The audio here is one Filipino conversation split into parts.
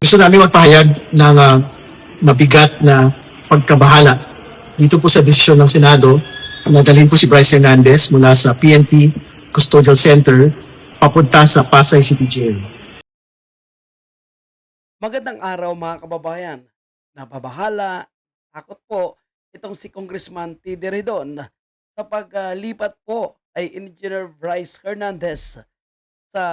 Gusto namin magpahayag ng ah, mabigat na pagkabahala dito po sa desisyon ng Senado na dalhin po si Bryce Hernandez mula sa PNP Custodial Center papunta sa Pasay City Jail. Magandang araw mga kababayan. Nababahala, takot po itong si Congressman T. Deridon sa paglipat po ay Engineer Bryce Hernandez sa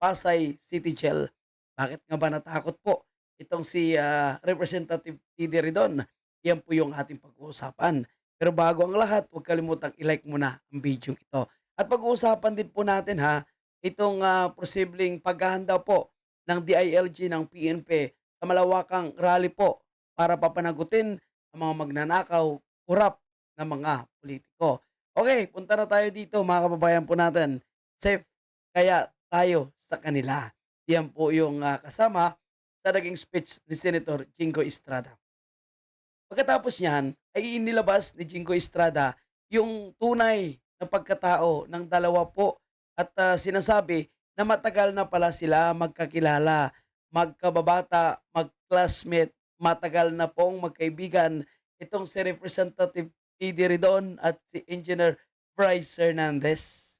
Pasay City Jail. Bakit nga ba natakot po itong si ah, Representative T. Deridon? Yan po yung ating pag-uusapan. Pero bago ang lahat, huwag kalimutang i-like muna ang video ito. At pag-uusapan din po natin ha, itong ah, posibleng paghahanda po ng DILG ng PNP sa malawakang rally po para papanagutin ang mga magnanakaw, kurap na mga politiko. Okay, punta na tayo dito mga kababayan po natin. Safe kaya tayo sa kanila. Yan po yung ah, kasama sa naging speech ni Senator Jingo Estrada. Pagkatapos niyan, ay inilabas ni Jingo Estrada yung tunay na pagkatao ng dalawa po at ah, sinasabi na matagal na pala sila magkakilala, magkababata, mag-classmate, matagal na pong magkaibigan itong si Representative T.D. Ridon at si Engineer Bryce Hernandez.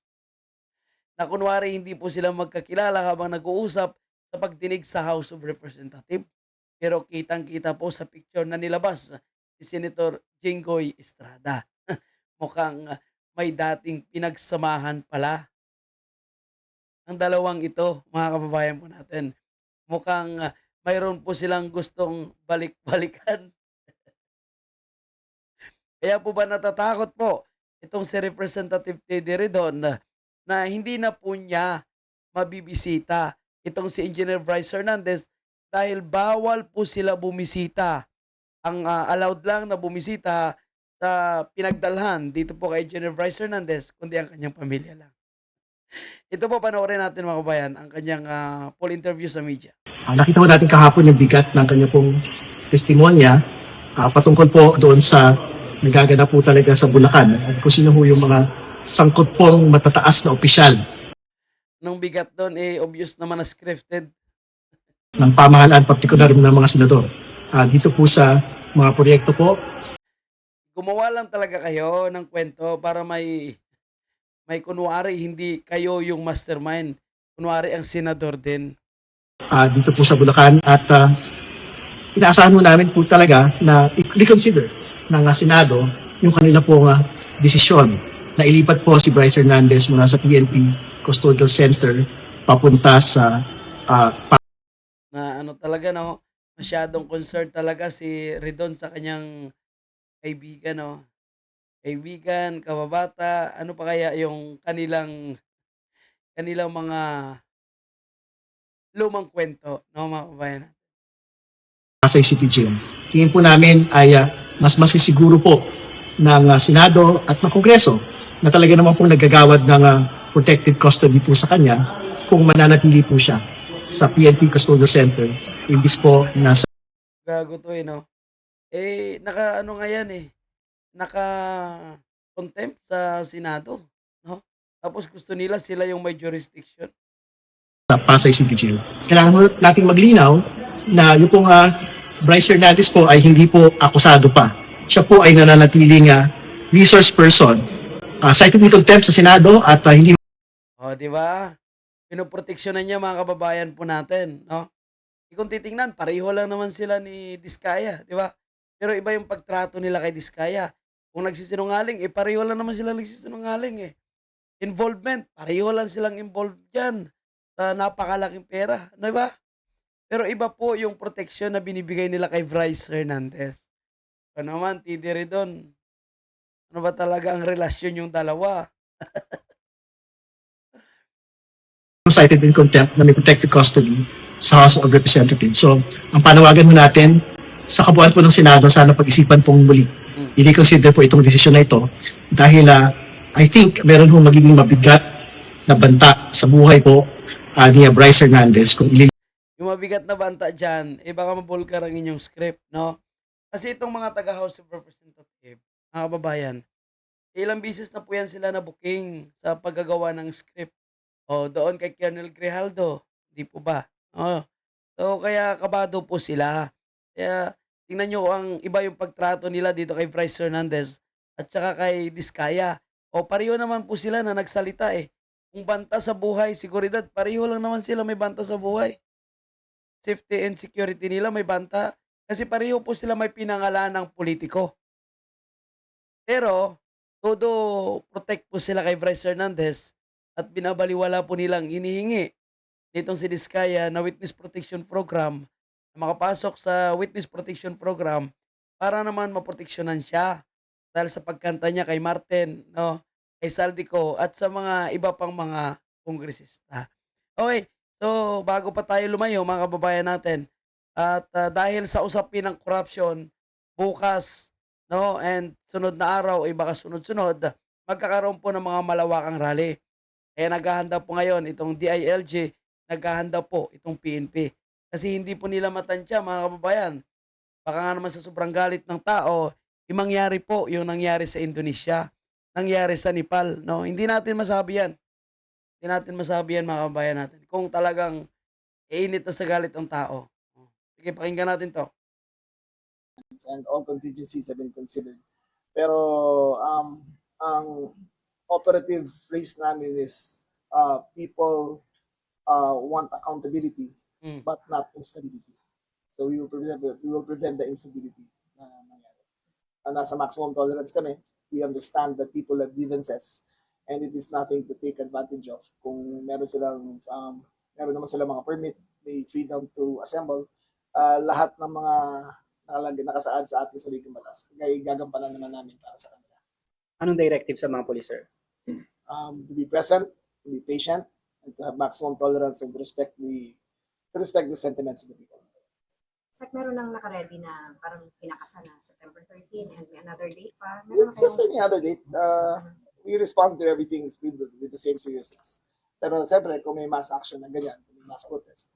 Na kunwari hindi po sila magkakilala habang nag-uusap sa pagdinig sa House of Representatives. Pero kitang-kita po sa picture na nilabas si Senator Jinggoy Estrada. Mukhang ah, may dating pinagsamahan pala ang dalawang ito, mga kababayan po natin. Mukhang ah, mayroon po silang gustong balik-balikan. Kaya po ba natatakot po itong si Representative Teddy Redon na, hindi na po niya mabibisita itong si Engineer Bryce Hernandez dahil bawal po sila bumisita. Ang ah, allowed lang na bumisita sa pinagdalhan dito po kay Engineer Bryce Hernandez kundi ang kanyang pamilya lang. Ito po panoorin natin mga kabayan ang kanyang ah, full interview sa media. Ah, nakita ko natin kahapon yung bigat ng kanya pong testimonya ah, patungkol po doon sa nagaganap po talaga sa Bulacan kung sino ho yung mga sangkot pong matataas na opisyal Nung bigat doon, eh, obvious naman na scripted. ng pamahalaan, partikular ng mga senador. Ah, dito po sa mga proyekto po, Gumawa lang talaga kayo ng kwento para may may kunwari hindi kayo yung mastermind. Kunwari ang senador din. ah, dito po sa Bulacan at ah, inaasahan mo namin po talaga na i-reconsider ng ah, Senado yung kanila pong ah, desisyon na ilipat po si Bryce Hernandez mula sa PNP Custodial Center papunta sa ah, Na ano talaga no, masyadong concerned talaga si Redon sa kanyang kaibigan no. Kaibigan, kababata, ano pa kaya yung kanilang kanilang mga lumang kwento, no mga kabayan. Pasay City Jail. Tingin po namin ay ah, mas masisiguro po ng ah, Senado at ng Kongreso na talaga naman pong nagagawad ng ah, protected custody po sa kanya kung mananatili po siya sa PNP Custodial Center imbis po na sa Gago to eh, no? Eh, naka ano nga yan eh, naka contempt sa Senado, no? Tapos gusto nila sila yung may jurisdiction. sa Pasay City Jail. Kailangan mo nating maglinaw na yung pong ah, Bryce Hernandez po ay hindi po akusado pa. Siya po ay nananatiling ah, resource person uh, cited with contempt sa Senado at ah, hindi O, di ba? Pinoproteksyonan niya mga kababayan po natin, no? Eh, Kung titingnan, pareho lang naman sila ni Diskaya, di ba? Pero iba yung pagtrato nila kay Diskaya. Kung nagsisinungaling, eh pareho lang naman sila nagsisinungaling eh. Involvement, pareho lang silang involved dyan sa napakalaking pera, di ba? Pero iba po yung protection na binibigay nila kay Bryce Hernandez. Ano naman, Tidi Redon, ano ba talaga ang relasyon yung dalawa? cited in contempt na may protected custody sa House of Representatives. So, ang panawagan mo natin sa kabuuan po ng Senado, sana pag-isipan pong muli. I-reconsider po itong desisyon na ito dahil ah, I think meron hong magiging mabigat na banta sa buhay po ah, ni Bryce Hernandez kung ili Yung mabigat na banta dyan, eh baka mabulkar ang inyong script, no? Kasi itong mga taga House of Representative, mga kababayan, ilang bisis na po yan sila na booking sa paggagawa ng script. O doon kay Colonel Grijaldo, di po ba? O, So, kaya kabado po sila. Kaya tingnan niyo ang iba yung pagtrato nila dito kay Bryce Hernandez at saka kay Diskaya. O pareho naman po sila na nagsalita eh. Kung banta sa buhay, seguridad, pareho lang naman sila may banta sa buhay. Safety and security nila may banta. Kasi pareho po sila may pinangalan ng politiko. Pero, todo protect po sila kay Bryce Hernandez at binabaliwala po nilang inihingi nitong si Diskaya na Witness Protection Program na makapasok sa Witness Protection Program para naman maproteksyonan siya dahil sa pagkanta niya kay Martin, no, kay Saldico at sa mga iba pang mga kongresista. Okay, so bago pa tayo lumayo mga kababayan natin at ah, dahil sa usapin ng corruption bukas no and sunod na araw ay baka sunod-sunod magkakaroon po ng mga malawakang rally. Kaya naghahanda po ngayon itong DILG, naghahanda po itong PNP. Kasi hindi po nila matansya mga kababayan. Baka nga naman sa sobrang galit ng tao, yung mangyari po yung nangyari sa Indonesia, nangyari sa Nepal. No? Hindi natin masabi yan. Hindi natin masabi yan mga kababayan natin. Kung talagang iinit na sa galit ang tao. Sige, pakinggan natin to. And all contingencies have been considered. Pero um, ang operative phrase namin is uh, people uh, want accountability Mm. but not instability. So we will prevent we will prevent the instability na nangyari. Na nasa maximum tolerance kami. We understand that people have grievances and it is nothing to take advantage of. Kung meron silang um, meron naman silang mga permit, may freedom to assemble. Uh, lahat ng mga nakalagay nakasaad sa ating saligang batas. Ngay gagampanan naman namin para sa kanila. Anong directive sa mga police, sir? Um, to be present, to be patient, and to have maximum tolerance and to respect the to respect the sentiments of the people. Sek, meron nang nakaredy na parang pinakasa na September 13 and may another date pa. Meron It's just kayong- any other date. Uh, we respond to everything with, with the same seriousness. Pero siyempre, kung may mass action na ganyan, kung may mass protest,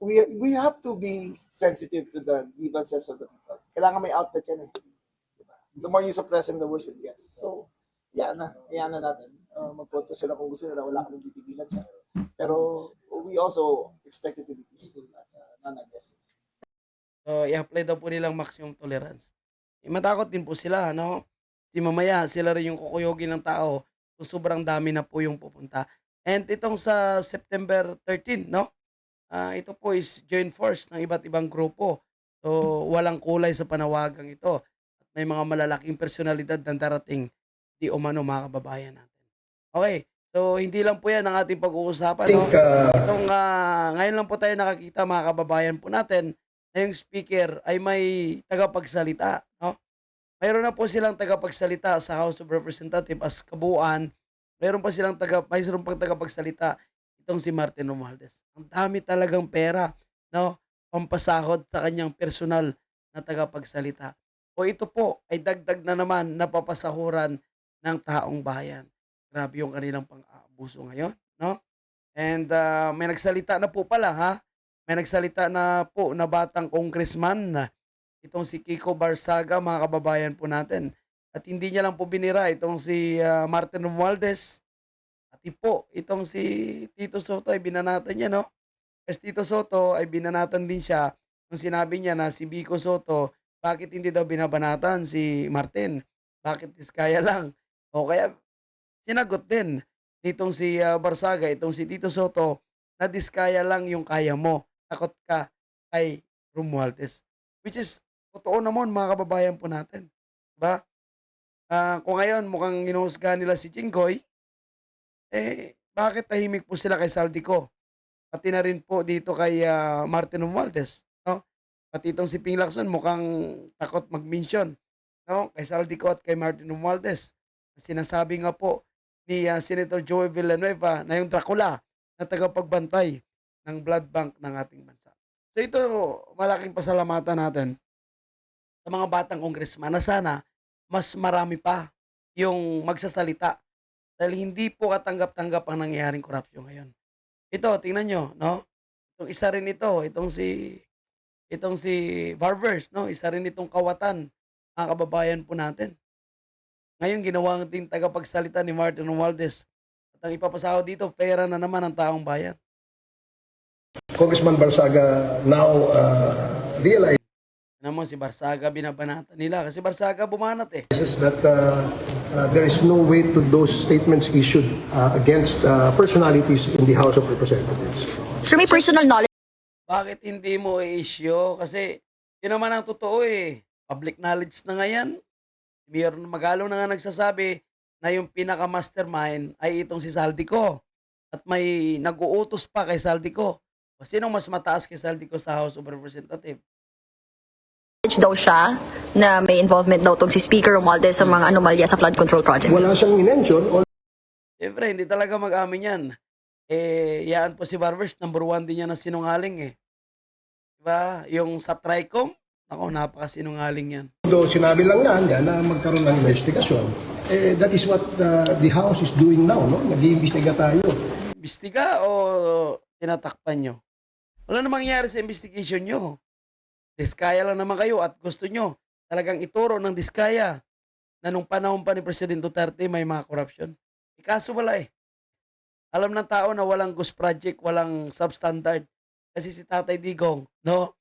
we we have to be sensitive to the grievances of the people. Kailangan may outlet yan eh. Diba? The more you suppress them, the worse it gets. So, yan na. Yan na natin. Uh, mag-protest sila kung gusto nila. Wala kami pipigilan dyan. Pero we also expect it to be peaceful uh, non-aggressive. So, i-apply daw po nilang maximum tolerance. Eh, matakot din po sila, no? Si mamaya, sila rin yung kukuyogin ng tao kung sobrang dami na po yung pupunta. And itong sa September 13, no? Ah, ito po is joint force ng iba't ibang grupo. So, walang kulay sa panawagang ito. At may mga malalaking personalidad na darating di umano mga kababayan natin. Okay, so hindi lang po yan ang ating pag-uusapan. no? Itong, ah, ngayon lang po tayo nakakita mga kababayan po natin na yung speaker ay may tagapagsalita, no? Mayroon na po silang tagapagsalita sa House of Representatives as kabuuan. Mayroon pa silang taga mayroon pang tagapagsalita itong si Martin Romualdez. Ang dami talagang pera, no? Pampasahod sa kanyang personal na tagapagsalita. O ito po ay dagdag na naman na papasahuran ng taong bayan. Grabe yung kanilang pang-aabuso ngayon, no? And ah, may nagsalita na po pala ha. May nagsalita na po na batang congressman na itong si Kiko Barsaga, mga kababayan po natin. At hindi niya lang po binira itong si ah, Martin Romualdez. At po, itong si Tito Soto ay binanatan niya, no? Kasi Tito Soto ay binanatan din siya nung sinabi niya na si Biko Soto, bakit hindi daw binabanatan si Martin? Bakit Diskaya lang? O kaya sinagot din nitong si ah, Barsaga, itong si Tito Soto, na Diskaya lang yung kaya mo. Takot ka kay Romualdez. Which is, totoo naman mga kababayan po natin. Diba? Ah, kung ngayon mukhang ginuhusgahan nila si Jinggoy, eh, bakit tahimik po sila kay Saldico? Pati na rin po dito kay ah, Martin Romualdez. No? Pati itong si Ping Lacson mukhang takot mag-mention. No? Kay Saldico at kay Martin Romualdez. Sinasabi nga po ni ah, Senator Joey Villanueva na yung Dracula na tagapagbantay ng blood bank ng ating bansa. So ito, malaking pasalamatan natin sa mga batang congressman na sana mas marami pa yung magsasalita dahil hindi po katanggap-tanggap ang nangyayaring korupsyon ngayon. Ito, tingnan nyo, no? Itong isa rin ito, itong si itong si Barvers, no? Isa rin itong kawatan mga kababayan po natin. Ngayon, ginawa din tagapagsalita ni Martin Romualdez. At ang ipapasahod dito, pera na naman ng taong bayan. Congressman Barsaga now uh, realizes Ano mo, si Barsaga binabanatan nila. Kasi Barsaga bumanat eh. that uh, uh, there is no weight to those statements issued uh, against uh, personalities in the House of Representatives. Sir, may personal knowledge Bakit hindi mo i-issue? Kasi yun naman ang totoo eh. Public knowledge na nga yan. Mayor Magalong na nga nagsasabi na yung pinaka-mastermind ay itong si Saldico. At may nag-uutos pa kay Saldico. Sinong mas mataas kay Saldico sa House of Representatives? Daw siya na may involvement daw tong si Speaker Romualdez sa mga anomalya sa flood control projects. Wala siyang minention, Siyempre, hindi talaga mag-amin yan. Eh, yaan po si Barbers, number one din yan na sinungaling eh. Diba? Yung sa TRICOM, ako, napaka-sinungaling yan. although sinabi lang nga niya na magkaroon ng investigasyon, eh, that is what uh, the House is doing now. No? Nag-iimbestiga tayo. Imbestiga o tinatakpan nyo? Wala na mangyari sa investigation nyo. Diskaya lang naman kayo at gusto nyo talagang ituro ng diskaya na nung panahon pa ni President Duterte may mga corruption. Eh, kaso wala eh. Alam ng tao na walang ghost project, walang substandard. Kasi si Tatay Digong, no?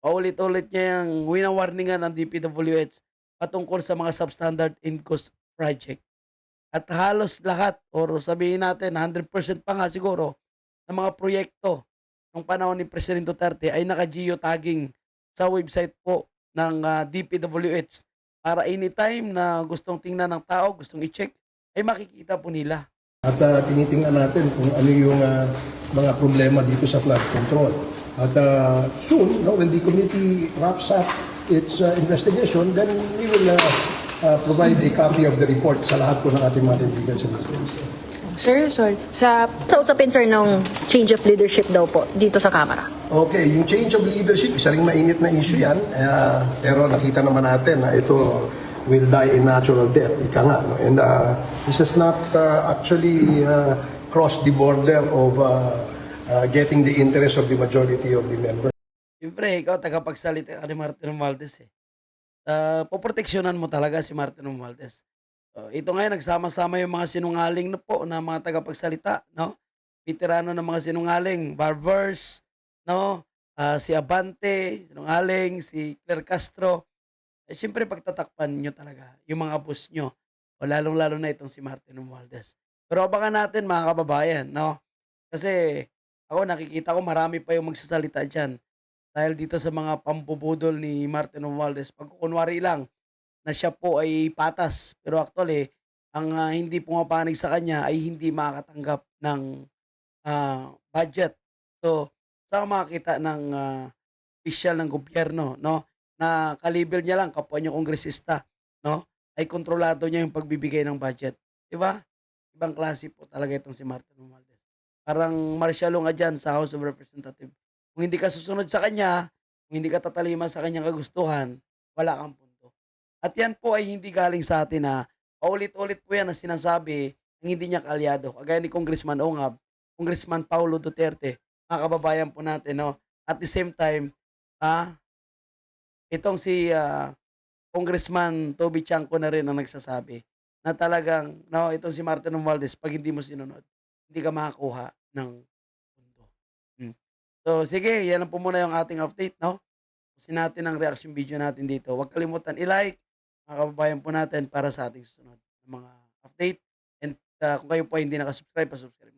Paulit-ulit niya yung winawarningan ng DPWH patungkol sa mga substandard in ghost project. At halos lahat, or sabihin natin, 100% pa nga siguro, ng mga proyekto ng panahon ni President Duterte ay naka-geotagging sa website po ng ah, DPWH para anytime na gustong tingnan ng tao, gustong i-check, ay makikita po nila. At uh, tinitingnan natin kung ano yung uh, mga problema dito sa flood control. At uh, soon, no, when the committee wraps up its uh, investigation, then we will uh, uh, provide a copy of the report sa lahat po ng ating mga kaibigan sa Philippines. Sir, sorry. Sa Sa usapin, sir, nung change of leadership daw po dito sa Kamara. Okay, yung change of leadership, isa ring mainit na issue yan. Uh, pero nakita naman natin na ito will die a natural death. Ika nga. No? And uh, this has not uh, actually uh, crossed the border of uh, uh, getting the interest of the majority of the members. Siyempre, ikaw tagapagsalita ka ni Martin Romualdez eh. Uh, poproteksyonan mo talaga si Martin Romualdez. Uh, ito ngayon, nagsama-sama yung mga sinungaling na po na mga tagapagsalita, no? Veterano ng mga sinungaling, Barbers, no? Ah, si Abante, sinungaling, si Claire Castro. Eh, Siyempre, pagtatakpan nyo talaga yung mga boss nyo. O lalong-lalo na itong si Martin Romualdez. Pero abangan natin mga kababayan, no? Kasi ako nakikita ko marami pa yung magsasalita dyan dahil dito sa mga pambubudol ni Martin Romualdez. Pag kunwari lang na siya po ay patas. Pero actually, ang ah, hindi pumapanig sa kanya ay hindi makakatanggap ng ah, budget. So, saan ka makakita ng ah, official ng gobyerno, no? Na kalibel niya lang, kapwa niya kongresista, no? Ay kontrolado niya yung pagbibigay ng budget. Di ba? Ibang klase po talaga itong si Martin Romualdez. Parang marsyalo nga dyan sa House of Representatives. Kung hindi ka susunod sa kanya, kung hindi ka tatalima sa kanyang kagustuhan, wala kang punto. At yan po ay hindi galing sa atin na paulit-ulit po yan na sinasabi ng hindi niya kaalyado. Kagaya ni Congressman Ongab, Congressman Paulo Duterte, mga kababayan po natin, no? At the same time, ah, itong si ah, Congressman Toby Chanco na rin ang nagsasabi na talagang, no, itong si Martin Romualdez, pag hindi mo sinunod, hindi ka makakuha ng pundo. Hmm. So, sige, yan lang po muna yung ating update, no? Pusin natin ang reaction video natin dito. Huwag kalimutan i-like, mga kababayan po natin para sa ating susunod na mga update. And uh, kung kayo po ay hindi nakasubscribe, pa-subscribe.